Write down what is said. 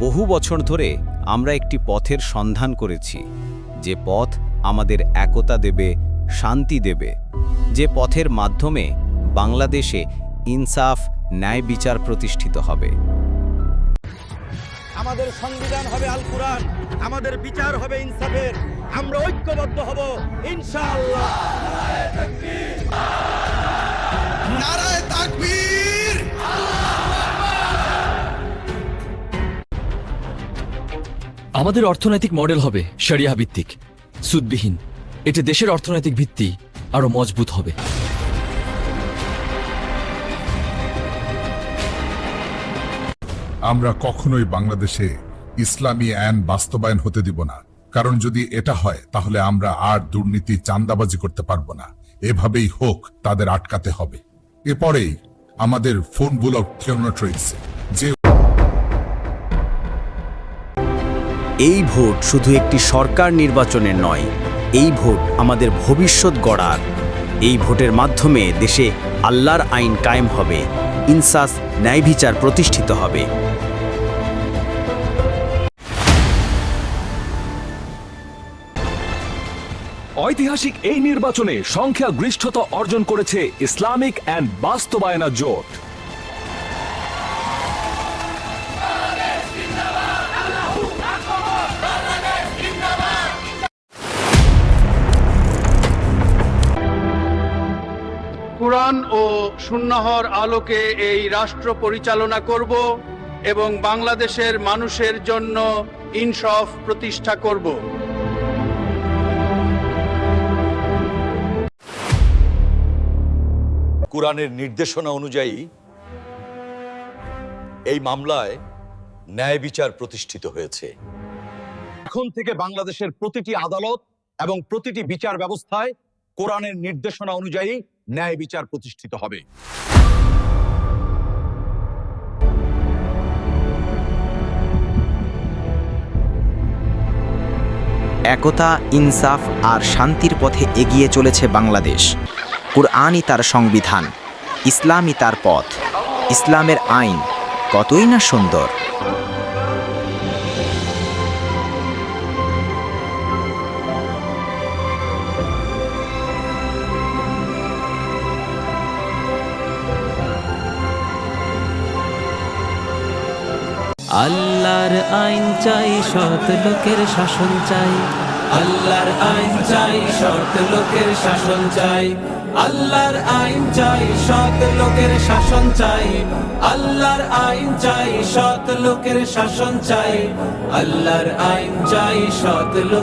বহু বছর ধরে আমরা একটি পথের সন্ধান করেছি। যে পথ আমাদের একতা দেবে, শান্তি দেবে। যে পথের মাধ্যমে বাংলাদেশে ইনসাফ, ন্যায় বিচার প্রতিষ্ঠিত হবে। আমাদের সংবিধান হবে আল কোরআন আমাদের বিচার হবে ইনসাফের। আমরা ঐক্যবদ্ধ হব ইনশাআল্লাহ। নারায় তাকবীর। আমাদের অর্থনৈতিক মডেল হবে শরিয়া ভিত্তিক সুদবিহীন। এতে দেশের অর্থনৈতিক ভিত্তি আরও মজবুত হবে। আমরা কখনোই বাংলাদেশে ইসলামী আইন বাস্তবায়ন হতে দিব না। কারণ যদি এটা হয়, তাহলে আমরা আর দুর্নীতি চান্দাবাজি করতে পারব না। এভাবেই হোক, তাদের আটকাতে হবে। এরপরেই আমাদের ফোন বুল অফ থিওনোট্রিক্স যে এই ভোট শুধু একটি সরকার নির্বাচনের নয়, এই ভোট আমাদের ভবিষ্যৎ গড়ার। এই ভোটের মাধ্যমে দেশে আল্লাহর আইন কায়েম হবে। ইনসাস ন্যায়বিচার প্রতিষ্ঠিত হবে। ঐতিহাসিক এই নির্বাচনে সংখ্যা সংখ্যাগরিষ্ঠতা অর্জন করেছে ইসলামিক অ্যান্ড বাস্তবায়না জোট। কোরআন ও সুন্নাহর আলোকে এই রাষ্ট্র পরিচালনা করব এবং বাংলাদেশের মানুষের জন্য ইনসাফ প্রতিষ্ঠা করব। কোরআনের নির্দেশনা অনুযায়ী এই মামলায় ন্যায় বিচার প্রতিষ্ঠিত হয়েছে। এখন থেকে বাংলাদেশের প্রতিটি আদালত এবং প্রতিটি বিচার ব্যবস্থায় কোরআনের নির্দেশনা অনুযায়ী ন্যায় বিচার প্রতিষ্ঠিত হবে। একতা, ইনসাফ আর শান্তির পথে এগিয়ে চলেছে বাংলাদেশ। কুরআনই তার সংবিধান, ইসলামই তার পথ। ইসলামের আইন কতই না সুন্দর। আল্লাহর আইন চাই, সৎ লোকের শাসন চাই। আল্লাহর আইন চাই, সৎ লোকের শাসন চাই। আল্লাহর আইন চাই, সৎ লোকের শাসন চাই। আল্লাহর আইন চাই, সৎ লোকের শাসন চাই। আল্লাহর আইন চাই, সৎ লোক